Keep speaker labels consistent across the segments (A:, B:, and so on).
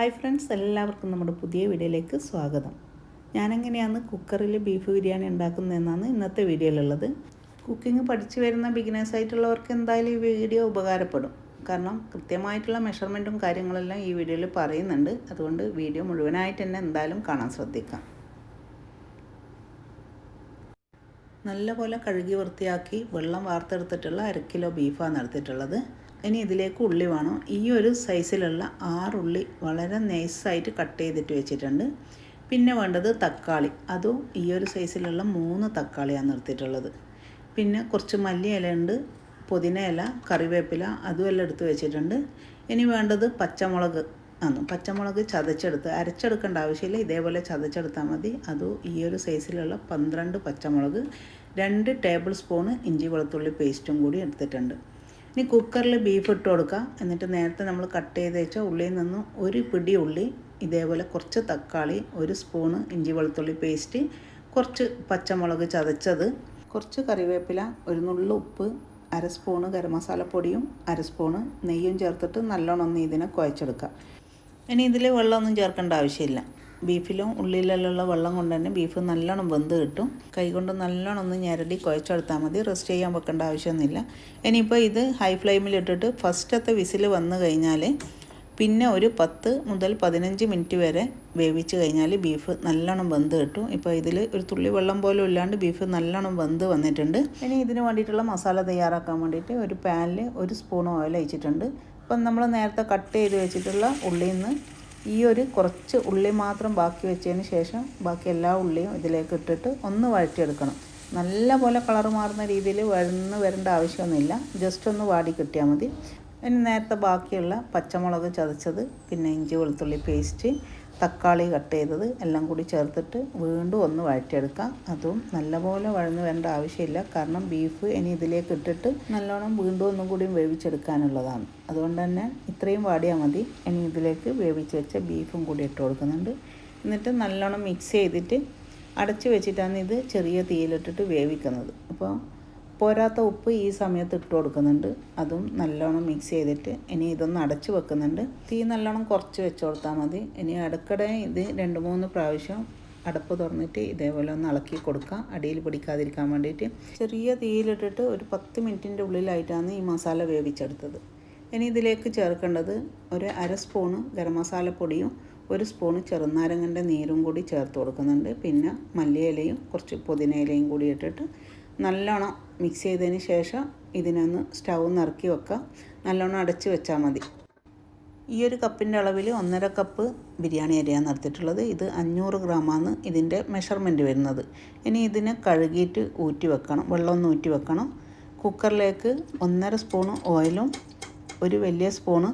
A: Hi friends എല്ലാവർക്കും നമ്മുടെ പുതിയ വീഡിയോയിലേക്ക് സ്വാഗതം. ഞാനെങ്ങനെയാണ് കുക്കറിൽ ബീഫ് ബിരിയാണി ഉണ്ടാക്കുന്നതെന്നാണ് ഇന്നത്തെ വീഡിയോയിലുള്ളത്. കുക്കിംഗ് പഠിച്ചു വരുന്ന ബിഗിനേഴ്സ് ആയിട്ടുള്ളവർക്ക് എന്തായാലും ഈ വീഡിയോ ഉപകാരപ്പെടും. കാരണം കൃത്യമായിട്ടുള്ള മെഷർമെന്റും കാര്യങ്ങളെല്ലാം ഈ വീഡിയോയിൽ പറയുന്നുണ്ട്. അതുകൊണ്ട് വീഡിയോ മുഴുവനായിട്ട് തന്നെ എന്തായാലും കാണാൻ ശ്രദ്ധിക്കാം. നല്ലപോലെ കഴുകി വൃത്തിയാക്കി വെള്ളം വാർത്തെടുത്തിട്ടുള്ള അര കിലോ ബീഫാണ് എടുത്തിട്ടുള്ളത്. ഇനി ഇതിലേക്ക് ഉള്ളി വേണം. ഈ ഒരു സൈസിലുള്ള ആറുള്ളി വളരെ നൈസായിട്ട് കട്ട് ചെയ്തിട്ട് വെച്ചിട്ടുണ്ട്. പിന്നെ വേണ്ടത് തക്കാളി. അതും ഈ ഒരു സൈസിലുള്ള മൂന്ന് തക്കാളിയാണ് നിർത്തിയിട്ടുള്ളത്. പിന്നെ കുറച്ച് മല്ലി ഉണ്ട് പുതിന ഇല കറിവേപ്പില അതും എല്ലാം എടുത്ത് വെച്ചിട്ടുണ്ട്. ഇനി വേണ്ടത് പച്ചമുളക് ആണ്. പച്ചമുളക് ചതച്ചെടുത്ത് അരച്ചെടുക്കേണ്ട ആവശ്യമില്ല. ഇതേപോലെ ചതച്ചെടുത്താൽ മതി. അതും ഈ ഒരു സൈസിലുള്ള പന്ത്രണ്ട് പച്ചമുളക് രണ്ട് ടേബിൾ സ്പൂണ് ഇഞ്ചി വെളുത്തുള്ളി പേസ്റ്റും കൂടി എടുത്തിട്ടുണ്ട്. ഇനി കുക്കറിൽ ബീഫ് ഇട്ട് കൊടുക്കുക എന്നിട്ട് നേരത്തെ നമ്മൾ കട്ട് ചെയ്ത് വെച്ച ഉള്ളിയിൽ നിന്നും ഒരു പിടി ഉള്ളി ഇതേപോലെ കുറച്ച് തക്കാളി ഒരു സ്പൂണ് ഇഞ്ചി വെളുത്തുള്ളി പേസ്റ്റ് കുറച്ച് പച്ചമുളക് ചതച്ചത് കുറച്ച് കറിവേപ്പില ഒരു നുള്ളു ഉപ്പ് അര സ്പൂണ് ഗരം മസാലപ്പൊടിയും അര സ്പൂണ് നെയ്യും ചേർത്തിട്ട് നല്ലോണം ഒന്ന് ഇതിനെ കുഴച്ചെടുക്കുക ഇനി ഇതിൽ വെള്ളമൊന്നും ചേർക്കേണ്ട ആവശ്യമില്ല. ബീഫിലും ഉള്ളിലെല്ലാം വെള്ളം കൊണ്ട് തന്നെ ബീഫ് നല്ലോണം വെന്ത് കിട്ടും. കൈകൊണ്ട് നല്ലോണം ഒന്ന് ഞരടി കുഴച്ചെടുത്താൽ മതി. റെസ്റ്റ് ചെയ്യാൻ വെക്കേണ്ട ആവശ്യമൊന്നുമില്ല. ഇനിയിപ്പോൾ ഇത് ഹൈ ഫ്ലെയിമിലിട്ടിട്ട് ഫസ്റ്റത്തെ വിസിൽ വന്നു കഴിഞ്ഞാൽ പിന്നെ ഒരു പത്ത് മുതൽ പതിനഞ്ച് മിനിറ്റ് വരെ വേവിച്ച് കഴിഞ്ഞാൽ ബീഫ് നല്ലോണം വെന്ത് കിട്ടും. ഇപ്പോൾ ഇതിൽ ഒരു തുള്ളി വെള്ളം പോലും ഇല്ലാണ്ട് ബീഫ് നല്ലോണം വെന്ത് വന്നിട്ടുണ്ട്. ഇനി ഇതിന് വേണ്ടിയിട്ടുള്ള മസാല തയ്യാറാക്കാൻ വേണ്ടിയിട്ട് ഒരു പാനിൽ ഒരു സ്പൂൺ ഓയിൽ അയച്ചിട്ടുണ്ട്. അപ്പം നമ്മൾ നേരത്തെ കട്ട് ചെയ്ത് വെച്ചിട്ടുള്ള ഉള്ളിയിൽ നിന്ന് ഈ ഒരു കുറച്ച് ഉള്ളി മാത്രം ബാക്കി വെച്ചതിന് ശേഷം ബാക്കി എല്ലാ ഉള്ളിയും ഇതിലേക്ക് ഇട്ടിട്ട് ഒന്ന് വഴറ്റിയെടുക്കണം. നല്ല പോലെ കളർ മാറുന്ന രീതിയിൽ വഴന്ന് വരേണ്ട ആവശ്യമൊന്നുമില്ല. ജസ്റ്റ് ഒന്ന് വാടി കിട്ടിയാൽ മതി. ഇനി നേരത്തെ ബാക്കിയുള്ള പച്ചമുളക് ചതച്ചത് പിന്നെ ഇഞ്ചി വെളുത്തുള്ളി പേസ്റ്റ് തക്കാളി കട്ട് ചെയ്തത് എല്ലാം കൂടി ചേർത്തിട്ട് വീണ്ടും ഒന്ന് വഴറ്റിയെടുക്കാം. അതും നല്ലപോലെ വഴന്ന് വേണ്ട ആവശ്യമില്ല. കാരണം ബീഫ് ഇനി ഇതിലേക്ക് ഇട്ടിട്ട് നല്ലോണം വീണ്ടും ഒന്നും കൂടി വേവിച്ചെടുക്കാനുള്ളതാണ്. അതുകൊണ്ട് തന്നെ ഇത്രയും വാടിയാൽ മതി. ഇനി ഇതിലേക്ക് വേവിച്ച് വെച്ച ബീഫും കൂടി ഇട്ട് കൊടുക്കുന്നുണ്ട്. എന്നിട്ട് നല്ലോണം മിക്സ് ചെയ്തിട്ട് അടച്ച് വെച്ചിട്ടാണ് ഇത് ചെറിയ തീയിലിട്ടിട്ട് വേവിക്കുന്നത്. അപ്പോൾ പോരാത്ത ഉപ്പ് ഈ സമയത്ത് ഇട്ട് കൊടുക്കുന്നുണ്ട്. അതും നല്ലോണം മിക്സ് ചെയ്തിട്ട് ഇനി ഇതൊന്ന് അടച്ച് വെക്കുന്നുണ്ട്. തീ നല്ലോണം കുറച്ച് വെച്ച് കൊടുത്താൽ മതി. ഇനി അടുക്കടെ ഇത് രണ്ട് മൂന്ന് പ്രാവശ്യം അടപ്പ് തുറന്നിട്ട് ഇതേപോലെ ഒന്ന് ഇളക്കി കൊടുക്കാം അടിയിൽ പിടിക്കാതിരിക്കാൻ വേണ്ടിയിട്ട്. ചെറിയ തീയിലിട്ടിട്ട് ഒരു പത്ത് മിനിറ്റിന്റെ ഉള്ളിലായിട്ടാണ് ഈ മസാല വേവിച്ചെടുത്തത്. ഇനി ഇതിലേക്ക് ചേർക്കേണ്ടത് ഒരു അര സ്പൂണ് ഗരം മസാലപ്പൊടിയും ഒരു സ്പൂണ് ചെറുനാരങ്ങന്റെ നീരും കൂടി ചേർത്ത് കൊടുക്കുന്നുണ്ട്. പിന്നെ മല്ലിയിലയും കുറച്ച് പുതിന ഇലയും കൂടി ഇട്ടിട്ട് നല്ലോണം മിക്സ് ചെയ്തതിന് ശേഷം ഇതിനൊന്ന് സ്റ്റൗ നിറക്കി വെക്കുക. നല്ലോണം അടച്ച് വെച്ചാൽ മതി. ഈ ഒരു കപ്പിന്റെ അളവിൽ ഒന്നര കപ്പ് ബിരിയാണി അരിയാണ് നിർത്തിയിട്ടുള്ളത് ഇത് അഞ്ഞൂറ് ഗ്രാമാണ് ഇതിന്റെ മെഷർമെന്റ് വരുന്നത്. ഇനി ഇതിനെ കഴുകിയിട്ട് ഊറ്റി വെക്കണം. വെള്ളമൊന്ന് ഊറ്റി വെക്കണം. കുക്കറിലേക്ക് ഒന്നര സ്പൂണ് ഓയിലും ഒരു വലിയ സ്പൂണ്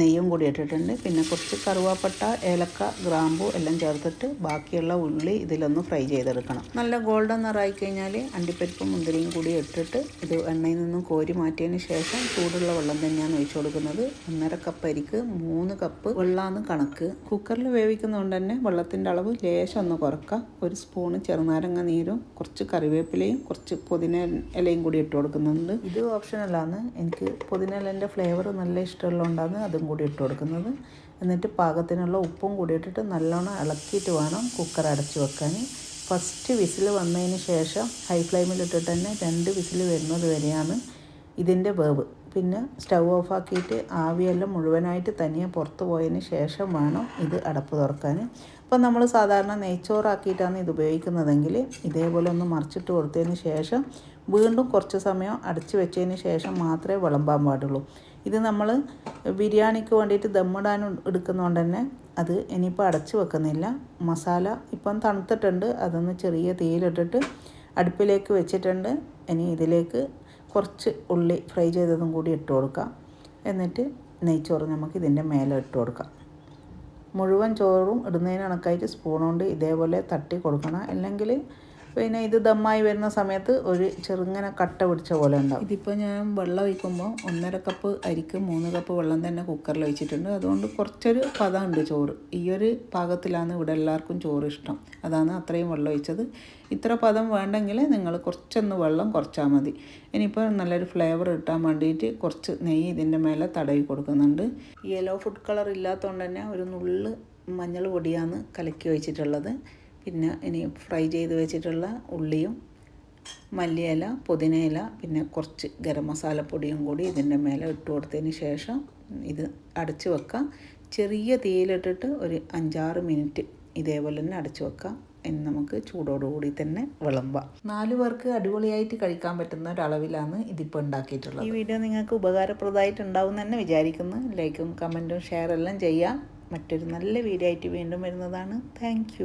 A: നെയ്യും കൂടി ഇട്ടിട്ടുണ്ട്. പിന്നെ കുറച്ച് കറുവാപ്പട്ട ഏലക്ക ഗ്രാമ്പു എല്ലാം ചേർത്തിട്ട് ബാക്കിയുള്ള ഉള്ളി ഇതിലൊന്ന് ഫ്രൈ ചെയ്തെടുക്കണം. നല്ല ഗോൾഡൻ നിറായി കഴിഞ്ഞാൽ അണ്ടിപ്പരിപ്പും മുന്തിരിയും കൂടി ഇട്ടിട്ട് ഇത് എണ്ണയിൽ നിന്നും കോരി മാറ്റിയതിന് ശേഷം ചൂടുള്ള വെള്ളം തന്നെയാണ് ഒഴിച്ചു കൊടുക്കുന്നത്. ഒന്നര കപ്പ് അരിക്ക് മൂന്ന് കപ്പ് വെള്ളമാണ് കണക്ക്. കുക്കറിൽ വേവിക്കുന്നതുകൊണ്ട് തന്നെ വെള്ളത്തിന്റെ അളവ് ലേശം ഒന്ന് കുറക്കുക ഒരു സ്പൂണ് ചെറുനാരങ്ങ നീരും കുറച്ച് കറിവേപ്പിലയും കുറച്ച് പുതിന ഇലയും കൂടി ഇട്ട് കൊടുക്കുന്നുണ്ട്. ഇത് ഓപ്ഷനല്ലാന്ന് എനിക്ക് പുതിന ഇലന്റെ ഫ്ലേവർ നല്ല ഇഷ്ടമുള്ളതുകൊണ്ടാണ് അതും കൂടി ഇട്ട് കൊടുക്കുന്നത്. എന്നിട്ട് പാകത്തിനുള്ള ഉപ്പും കൂടി ഇട്ടിട്ട് നല്ലോണം ഇളക്കിയിട്ട് വേണം കുക്കർ അടച്ച് വെക്കാൻ. ഫസ്റ്റ് വിസിൽ വന്നതിന് ശേഷം ഹൈ ഫ്ലെയിമിലിട്ടിട്ട് തന്നെ രണ്ട് വിസിൽ വരുന്നത് വരെയാണ് ഇതിന്റെ വേവ്. പിന്നെ സ്റ്റൗ ഓഫ് ഓഫാക്കിയിട്ട് ആവിയെല്ലാം മുഴുവനായിട്ട് തനിയെ പുറത്ത് പോയതിന് ശേഷം വേണം ഇത് അടപ്പ് തുറക്കാൻ. അപ്പം നമ്മൾ സാധാരണ നെയ്ച്ചോറാക്കിയിട്ടാണ് ഇത് ഉപയോഗിക്കുന്നതെങ്കിൽ ഇതേപോലെ ഒന്ന് മറിച്ചിട്ട് കൊടുത്തതിന് ശേഷം വീണ്ടും കുറച്ച് സമയം അടച്ച് വെച്ചതിന് ശേഷം മാത്രമേ വിളമ്പാൻ പാടുള്ളൂ. ഇത് നമ്മൾ ബിരിയാണിക്ക് വേണ്ടിയിട്ട് ദമ്മിടാൻ എടുക്കുന്നതുകൊണ്ട് തന്നെ അത് ഇനിയിപ്പോൾ അടച്ച് വെക്കുന്നില്ല. മസാല ഇപ്പം തണുത്തിട്ടുണ്ട്. അതൊന്ന് ചെറിയ തീയിലിട്ടിട്ട് അടുപ്പിലേക്ക് വെച്ചിട്ടുണ്ട്. ഇനി ഇതിലേക്ക് കുറച്ച് ഉള്ളി ഫ്രൈ ചെയ്തതും കൂടി ഇട്ട് കൊടുക്കാം. എന്നിട്ട് നെയ്ച്ചോറ് നമുക്ക് ഇതിന്റെ മേലെ ഇട്ട് കൊടുക്കാം. മുഴുവൻ ചോറും ഇടുന്നതിന് കണക്കായിട്ട് സ്പൂൺ കൊണ്ട് ഇതേപോലെ തട്ടി കൊടുക്കണം. അല്ലെങ്കിൽ പിന്നെ ഇത് ദമ്മായി വരുന്ന സമയത്ത് ഒരു ചെറുങ്ങനെ കട്ട പിടിച്ച പോലെ ഉണ്ടാവും. ഇതിപ്പോൾ ഞാൻ വെള്ളം ഒഴിക്കുമ്പോൾ ഒന്നര കപ്പ് അരിക്ക് മൂന്ന് കപ്പ് വെള്ളം തന്നെ കുക്കറിൽ ഒഴിച്ചിട്ടുണ്ട്. അതുകൊണ്ട് കുറച്ചൊരു പദമുണ്ട് ചോറ്. ഈ ഒരു പാകത്തിലാണ് ഇവിടെ എല്ലാവർക്കും ചോറ് ഇഷ്ടം. അതാണ് അത്രയും വെള്ളം ഒഴിച്ചത്. ഇത്ര പദം വേണ്ടെങ്കിൽ നിങ്ങൾ കുറച്ചൊന്ന് വെള്ളം കുറച്ചാൽ മതി. ഇനിയിപ്പോൾ നല്ലൊരു ഫ്ലേവർ കിട്ടാൻ വേണ്ടിയിട്ട് കുറച്ച് നെയ്യ് ഇതിന്റെ മേലെ തടവി കൊടുക്കുന്നുണ്ട്. യെല്ലോ ഫുഡ് കളർ ഇല്ലാത്തതുകൊണ്ട് തന്നെ ഒരു നുള്ള് മഞ്ഞൾ പൊടിയാണ് കലക്കി വെച്ചിട്ടുള്ളത് പിന്നെ ഇനി ഫ്രൈ ചെയ്ത് വെച്ചിട്ടുള്ള ഉള്ളിയും മല്ലിയില പുതിനയില പിന്നെ കുറച്ച് ഗരം മസാലപ്പൊടിയും കൂടി ഇതിന്റെ മേലെ ഇട്ട് കൊടുത്തതിന് ശേഷം ഇത് അടച്ച് വെക്കാം. ചെറിയ തീയിലിട്ടിട്ട് ഒരു അഞ്ചാറ് മിനിറ്റ് ഇതേപോലെ തന്നെ അടച്ച് വെക്കാം. ഇനി നമുക്ക് ചൂടോടുകൂടി തന്നെ വിളമ്പാം. നാല് പേർക്ക് അടിപൊളിയായിട്ട് കഴിക്കാൻ പറ്റുന്ന ഒരളവിലാണ് ഇതിപ്പോൾ ഉണ്ടാക്കിയിട്ടുള്ളത്. ഈ വീഡിയോ നിങ്ങൾക്ക് ഉപകാരപ്രദമായിട്ടുണ്ടാവും തന്നെ വിചാരിക്കുന്നു. ലൈക്കും കമന്റും ഷെയർ എല്ലാം ചെയ്യാം. മറ്റൊരു നല്ല വീഡിയോ ആയിട്ട് വീണ്ടും വരുന്നതാണ്. താങ്ക്